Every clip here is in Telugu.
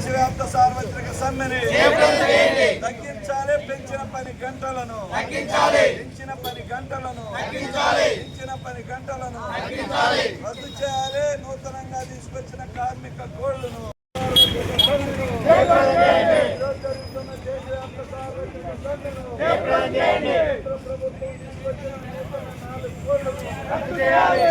దేశవ్యాప్త సార్వత్రిక సమ్మెని తగ్గించాలి. పెంచిన పని గంటలను పెంచిన పని గంటలను పెంచిన పని గంటలను రద్దు చేయాలి. నూతనంగా తీసుకొచ్చిన కార్మిక కోళ్ళను జరుగుతున్న దేశవ్యాప్త సార్వత్రిక సమ్మెను కేంద్ర ప్రభుత్వం తీసుకొచ్చిన నూతన నాలుగు కోళ్ళను రద్దు చేయాలి.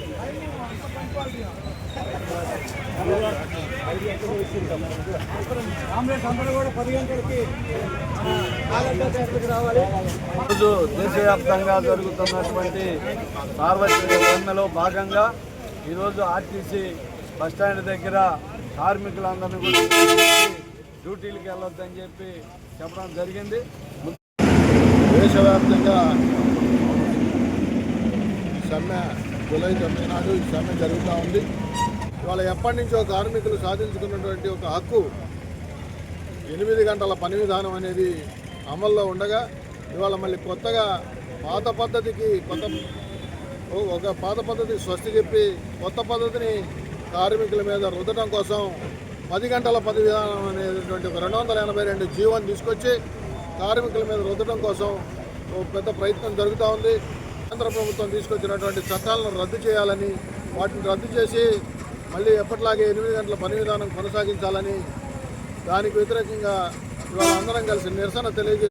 రోజు దేశవ్యాప్తంగా జరుగుతున్నటువంటి సార్వత్రిక సమ్మెలో భాగంగా ఈరోజు ఆర్టీసీ బస్టాండ్ దగ్గర కార్మికులందరినీ కూడా డ్యూటీలకు వెళ్ళొద్దని చెప్పి చెప్పడం జరిగింది. దేశవ్యాప్తంగా సమ్మె జూలై తొమ్మిది నాడు ఈ సమ్మె జరుగుతూ ఉంది. ఇవాళ ఎప్పటి నుంచో కార్మికులు సాధించుకున్నటువంటి ఒక హక్కు ఎనిమిది గంటల పని విధానం అనేది అమల్లో ఉండగా ఇవాళ మళ్ళీ కొత్తగా పాత పద్ధతికి కొత్త ఒక పాత పద్ధతి స్వస్తి చెప్పి కొత్త పద్ధతిని కార్మికుల మీద రుద్దడం కోసం పది గంటల పని విధానం అనేటువంటి ఒక రెండు వందల ఎనభై రెండు జీవోని తీసుకొచ్చి కార్మికుల మీద రుద్దడం కోసం ఒక పెద్ద ప్రయత్నం జరుగుతూ ఉంది. కేంద్ర ప్రభుత్వం తీసుకొచ్చినటువంటి చట్టాలను రద్దు చేయాలని వాటిని రద్దు చేసి మళ్ళీ ఎప్పటిలాగే ఎనిమిది గంటల పని విధానం కొనసాగించాలని దానికి వ్యతిరేకంగా అందరం కలిసి నిరసన తెలియజే